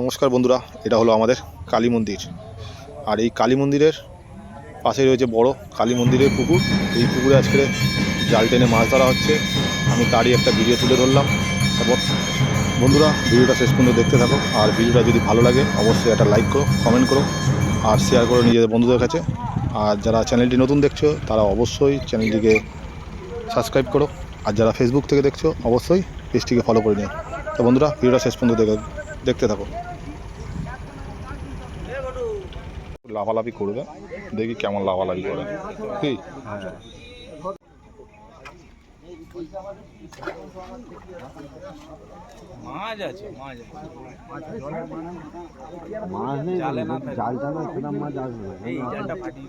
নমস্কার বন্ধুরা, এটা হলো আমাদের কালী মন্দির। আর এই কালী মন্দিরের পাশে রয়েছে বড় কালী মন্দিরের পুকুর। এই পুকুরে আজকে জাল টেনে মাছ ধরা হচ্ছে। আমি তারই একটা ভিডিও তুলে ধরলাম। এবং বন্ধুরা, ভিডিওটা শেষ পর্যন্ত দেখতে থাকো। আর ভিডিওটা যদি ভালো লাগে, অবশ্যই একটা লাইক করো কমেন্ট করো, আর শেয়ার করো নিজেদের বন্ধুদের কাছে। আর যারা চ্যানেলটি নতুন দেখছ, তারা অবশ্যই চ্যানেলটিকে সাবস্ক্রাইব করো। আর যারা ফেসবুক থেকে দেখছ, অবশ্যই পেজটিকে ফলো করে নিও। তো বন্ধুরা, ভিডিওটা শেষ পর্যন্ত দেখে। দেখতে থাকো। লাভালাভি করবে দেখি কেমন লাভালাভি করে। কি? মাছ আছে মাছ আছে। মাছ নেই জালে না। জালটা না সেরকম মাছ আসবে। এই জালটা ফাটিয়ে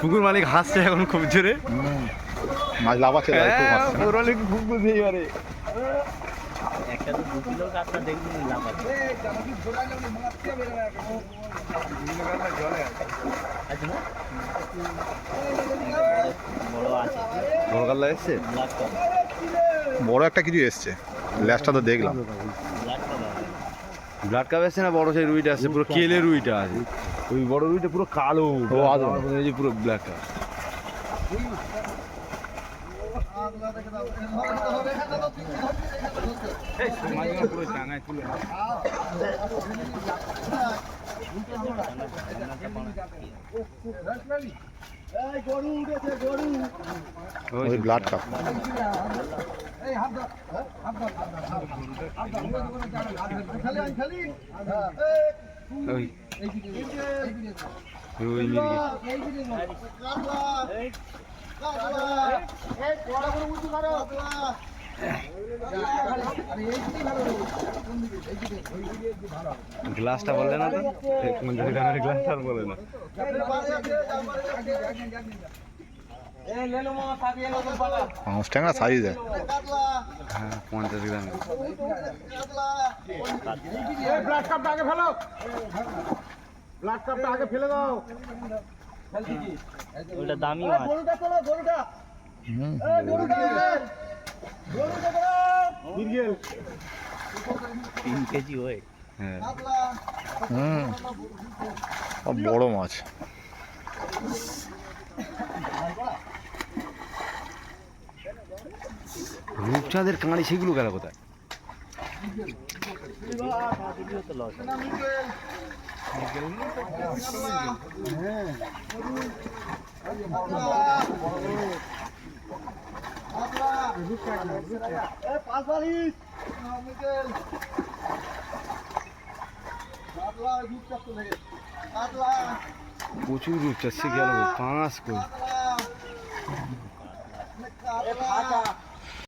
পুকুর মালিক হাসছে এখন খুব জোরে। মাছ লাফাচ্ছে তাই খুব হ্যাঁ, হাসছে। পুকুর মালিক খুব খুশি এবারে একটা তো দু কিলো কাঁকড়া দেখবি লাফাচ্ছে। বড় কাল্লা এসছে বড় একটা কিছু এসছে। ল্যাসটা তো দেখলাম। ব্লাড কাপ এসছে না বড় সেই রুইটা আছে পুরো কেলে রুইটা আছে। ওই বড় রুইটা পুরো কালো। যে পুরো ব্ল্যাক ওই ব্লাড কাপ ওই। গ্লাসটা বললে না তো? গ্লাসটা বলে না। পাঁচ টাকা সাইজ হ্যাঁ পঞ্চাশ গ্রাম। ওটা দামি মাছ। কেজি হয়। হ্যাঁ হুম। বড় মাছ। রূপচাঁদের কাঁড়ি সেগুলো গেল কোথায়? প্রচুর রূপচাঁদ সে গেল পাঁচ কই।